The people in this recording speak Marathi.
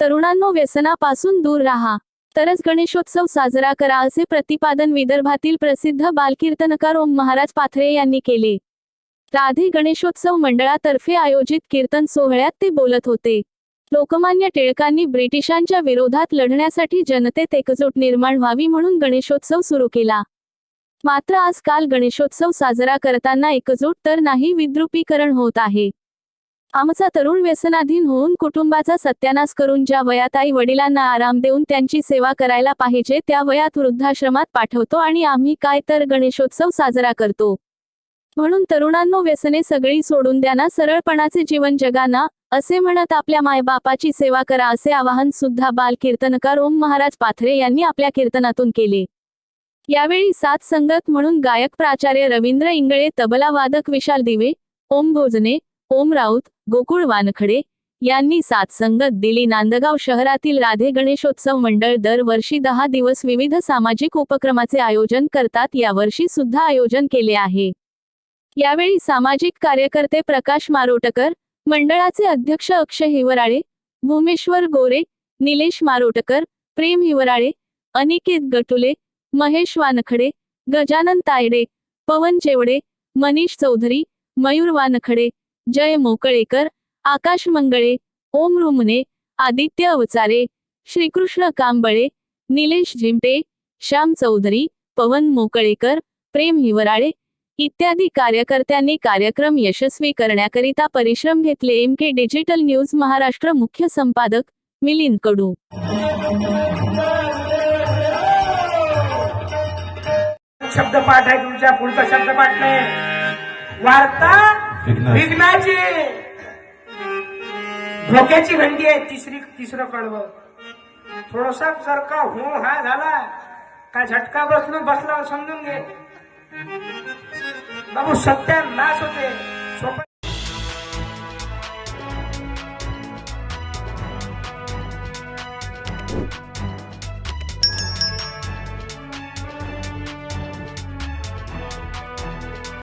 तरुणांनो व्यसनापासून दूर राहा. तरच गणेशोत्सव साजरा करा असे प्रतिपादन विदर्भातील प्रसिद्ध बालकीर्तनकार ओम महाराज पाथरे यांनी केले. राधे गणेशोत्सव मंडळातर्फे आयोजित कीर्तन सोहळ्यात ते बोलत होते. लोकमान्य टिळकांनी ब्रिटिशांच्या विरोधात लढण्यासाठी जनतेत एकजूट निर्माण व्हावी म्हणून गणेशोत्सव सुरू केला. मात्र आजकाल गणेशोत्सव साजरा करताना एकजूट तर नाही विद्रुपीकरण होत आहे. आमचा तरुण व्यसनाधीन होऊन कुटुंबाचा सत्यानाश करून ज्या वयात आई वडिलांना आराम देऊन त्यांची सेवा करायला पाहिजे त्या वयात वृद्धाश्रमात पाठवतो आणि आम्ही काय तर गणेशोत्सव साजरा करतो. म्हणून तरुणांनो व्यसने सगळी सोडून द्या ना सरळपणाचे जीवन जगाना असे म्हणत आपल्या मायबापाची सेवा करा असे आवाहन सुद्धा बाल कीर्तनकार ओम महाराज पाथरे यांनी आपल्या कीर्तनातून केले. यावेळी सात संगत म्हणून गायक प्राचार्य रवींद्र इंगळे तबला वादक विशाल दिवे ओम भोजने ओम राऊत गोकुळ वानखडे यांनी सात संगत दिली नांदगाव शहरातील राधे गणेशोत्सव मंडळ दरवर्षी दहा दिवस विविध सामाजिक उपक्रमाचे आयोजन करतात यावर्षी सुद्धा आयोजन केले आहे. यावेळी सामाजिक कार्यकर्ते प्रकाश मारोटकर मंडळाचे अध्यक्ष अक्षय हिवराळे भूमेश्वर गोरे निलेश मारोटकर प्रेम हिवराळे अनिकेत गटुले महेश वानखडे गजानन तायडे पवन चेवडे मनीष चौधरी मयूर वानखडे जय मोकळेकर आकाश मंगळे ओम रुमने आदित्य अवचारे श्रीकृष्ण कांबळे निलेश झिंपे श्याम चौधरी पवन मोकळेकर प्रेम हिवराळे इत्यादी कार्यकर्त्यांनी कार्यक्रम यशस्वी करण्याकरिता परिश्रम घेतले. M K digital news Maharashtra मुख्य संपादक मिलिंद कडू. शब्दपाठ आहे तुमच्या पुढचा शब्दपाठ नाही. वार्ता विघ्नाची. धोक्याची घंटी आहे तिसरी तिसरं कडवं थोडासा जर का हो हा झाला. का झटका बसलो बसला समजून घे. बाबू सत्यानाश होते. सोपं